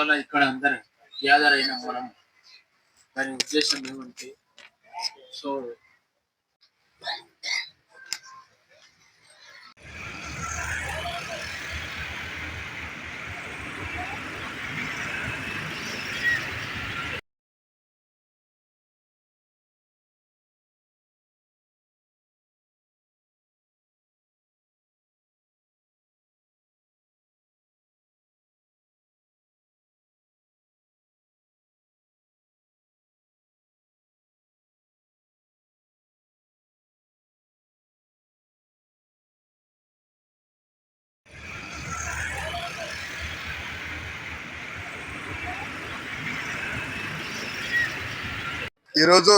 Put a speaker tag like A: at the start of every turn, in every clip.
A: ఇవాళ ఇక్కడ అందరు గ్యాదర్ అయిన మనం దాని ఉద్దేశం ఏమంటే సో
B: ఈరోజు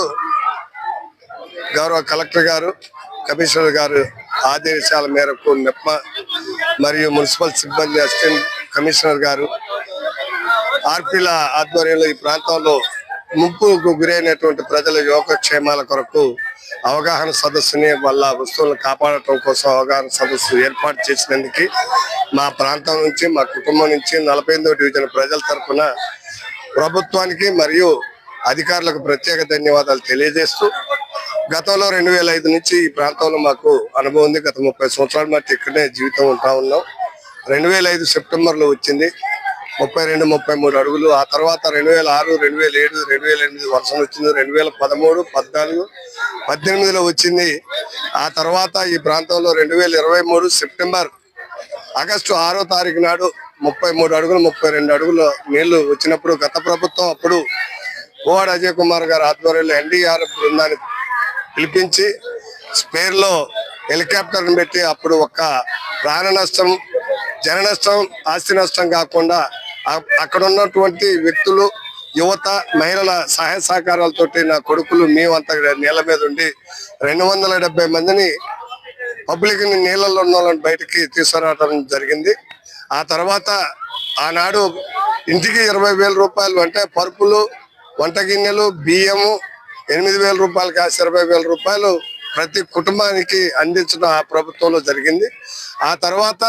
B: గౌరవ కలెక్టర్ గారు కమిషనర్ గారు ఆదేశాల మేరకు నెప్ప మరియు మున్సిపల్ సిబ్బంది అసిస్టెంట్ కమిషనర్ గారు ఆర్పీల ఆధ్వర్యంలో ఈ ప్రాంతంలో ముంపుకు గురైనటువంటి ప్రజల యోగక్షేమాల కొరకు అవగాహన సదస్సుని వాళ్ళ వస్తువులను కాపాడటం కోసం అవగాహన సదస్సు ఏర్పాటు చేసినందుకు మా ప్రాంతం నుంచి మా కుటుంబం నుంచి నలభై ఎనిమిదో డివిజన్ ప్రజల తరఫున ప్రభుత్వానికి మరియు అధికారులకు ప్రత్యేక ధన్యవాదాలు తెలియజేస్తూ గతంలో రెండు వేల ఐదు నుంచి ఈ ప్రాంతంలో మాకు అనుభవం ఉంది. గత ముప్పై సంవత్సరాలు మట్టి ఇక్కడనే జీవితం ఉంటా ఉన్నాం. రెండు వేల ఐదు సెప్టెంబర్లో వచ్చింది. ముప్పై రెండు ముప్పై మూడు అడుగులు. ఆ తర్వాత రెండు వేల ఆరు రెండు వేల ఏడు రెండు వేల ఎనిమిది వర్షం వచ్చింది. రెండు వేల పదమూడు పద్నాలుగు పద్దెనిమిదిలో వచ్చింది. ఆ తర్వాత ఈ ప్రాంతంలో రెండు వేల ఇరవై మూడు సెప్టెంబర్ ఆగస్టు ఆరో తారీఖు నాడు ముప్పై మూడు అడుగులు ముప్పై రెండు అడుగులు నీళ్ళు వచ్చినప్పుడు గత ప్రభుత్వం అప్పుడు ఓవాడ అజయ్ కుమార్ గారు ఆధ్వర్యంలో ఎన్డీఆర్ఎఫ్ బృందాన్ని పిలిపించి స్పేర్లో హెలికాప్టర్ పెట్టి అప్పుడు ఒక్క ప్రాణ నష్టం జన నష్టం ఆస్తి నష్టం కాకుండా అక్కడ ఉన్నటువంటి వ్యక్తులు యువత మహిళల సహాయ సహకారాలతోటి నా కొడుకులు మేమంతా నీళ్ళ మీద ఉండి రెండు వందల డెబ్బై మందిని పబ్లిక్ని నీళ్ళల్లో ఉన్న వాళ్ళని బయటికి తీసుకురావడం జరిగింది. ఆ తర్వాత ఆనాడు ఇంటికి ఇరవై వేల రూపాయలు అంటే పరుపులు వంట గిన్నెలు బియ్యము ఎనిమిది వేల రూపాయలు కాసి ఇరవై వేల రూపాయలు ప్రతి కుటుంబానికి అందించడం ఆ ప్రభుత్వంలో జరిగింది. ఆ తర్వాత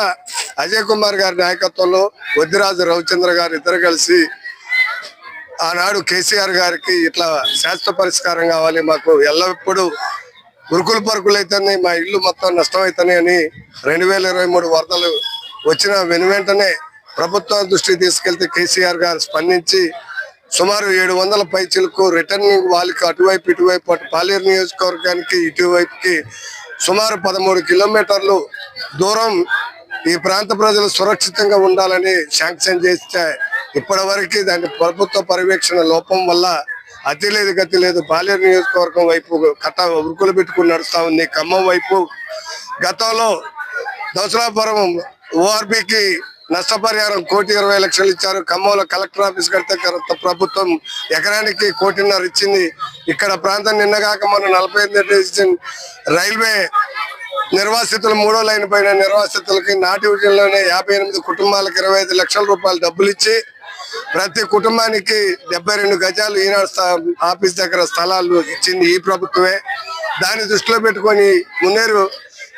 B: అజయ్ కుమార్ గారి నాయకత్వంలో వద్దిరాజు రవిచంద్ర గారు ఇద్దరు కలిసి ఆనాడు కేసీఆర్ గారికి ఇట్లా శాశ్వత పరిష్కారం కావాలి మాకు ఎల్లప్పుడూ ఉరుకులు పరుకులు అవుతున్నాయి మా ఇల్లు మొత్తం నష్టం అని రెండు వేల ఇరవై మూడు వరదలు వచ్చిన వెను వెంటనే ప్రభుత్వం దృష్టికి తీసుకెళ్తే కేసీఆర్ గారు స్పందించి సుమారు ఏడు వందల పైచీలకు రిటర్నింగ్ వాళ్ళకి అటువైపు ఇటువైపు అటు పాలేరు నియోజకవర్గానికి ఇటువైపుకి సుమారు పదమూడు కిలోమీటర్లు దూరం ఈ ప్రాంత ప్రజలు సురక్షితంగా ఉండాలని శాంక్షన్ చేస్తే ఇప్పటివరకు దాని ప్రభుత్వ పర్యవేక్షణ లోపం వల్ల అతి లేదు గతి లేదు పాలేరు నియోజకవర్గం వైపు కట్ట ఉరుకులు పెట్టుకుని నడుస్తూ ఉంది. ఖమ్మం వైపు గతంలో దసరాపురం ఓఆర్బికి నష్టపరిహారం కోటి ఇరవై లక్షలు ఇచ్చారు. ఖమ్మంలో కలెక్టర్ ఆఫీస్ కడితే కరెక్ట్ ప్రభుత్వం ఎకరానికి కోటిన్నర ఇచ్చింది. ఇక్కడ ప్రాంతం నిన్నగాక మనం నలభై ఎనిమిది రైల్వే నిర్వాసితులు మూడో లైన్ పైన నిర్వాసితులకి నాటి విజయంలోనే యాభై ఎనిమిది కుటుంబాలకు ఇరవై ఐదు లక్షల రూపాయలు డబ్బులు ఇచ్చి ప్రతి కుటుంబానికి డెబ్బై రెండు గజాలు ఈనాడు ఆఫీస్ దగ్గర స్థలాలు ఇచ్చింది ఈ ప్రభుత్వమే. దాన్ని దృష్టిలో పెట్టుకొని మున్నేరు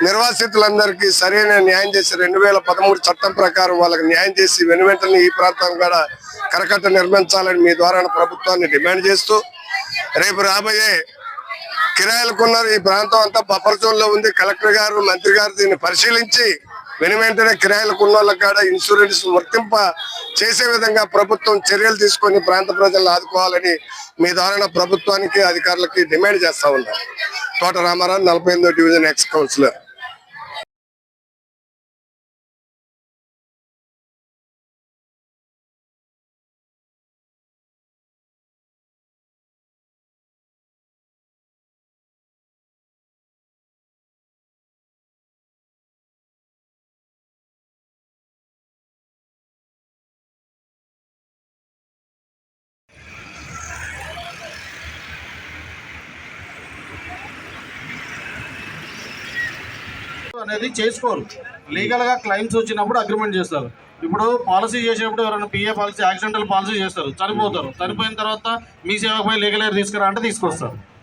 B: నిర్వాసితులందరికీ సరైన న్యాయం చేసి రెండు వేల పదమూడు చట్టం ప్రకారం వాళ్ళకి న్యాయం చేసి వెనువెంటనే ఈ ప్రాంతం కూడా కరకట్ట నిర్మించాలని మీ ద్వారా ప్రభుత్వాన్ని డిమాండ్ చేస్తూ రేపు రాబోయే కిరాయిలకున్నారు ఈ ప్రాంతం అంతా బఫర్ జోన్లో ఉంది. కలెక్టర్ గారు మంత్రి గారు దీన్ని పరిశీలించి వెను వెంటనే కిరాయిలకు ఉన్న వాళ్ళకి కూడా ఇన్సూరెన్స్ వర్తింప చేసే విధంగా ప్రభుత్వం చర్యలు తీసుకొని ప్రాంత ప్రజలను ఆదుకోవాలని మీ ద్వారా ప్రభుత్వానికి అధికారులకి డిమాండ్ చేస్తా ఉన్నారు. తోట రామారావు నలభై ఎనిమిదో డివిజన్ ఎక్స్ కౌన్సిలర్.
C: అనేది చేసుకోరు. లీగల్గా క్లైమ్స్ వచ్చినప్పుడు అగ్రిమెంట్ చేస్తారు. ఇప్పుడు పాలసీ చేసేటప్పుడు ఎవరైనా పిఏ పాలసీ యాక్సిడెంటల్ పాలసీ చేస్తారు. చనిపోతారు. చనిపోయిన తర్వాత మీ సేవపై లీగల్ ఎయిర్ తీసుకురా అంటే తీసుకొస్తారు.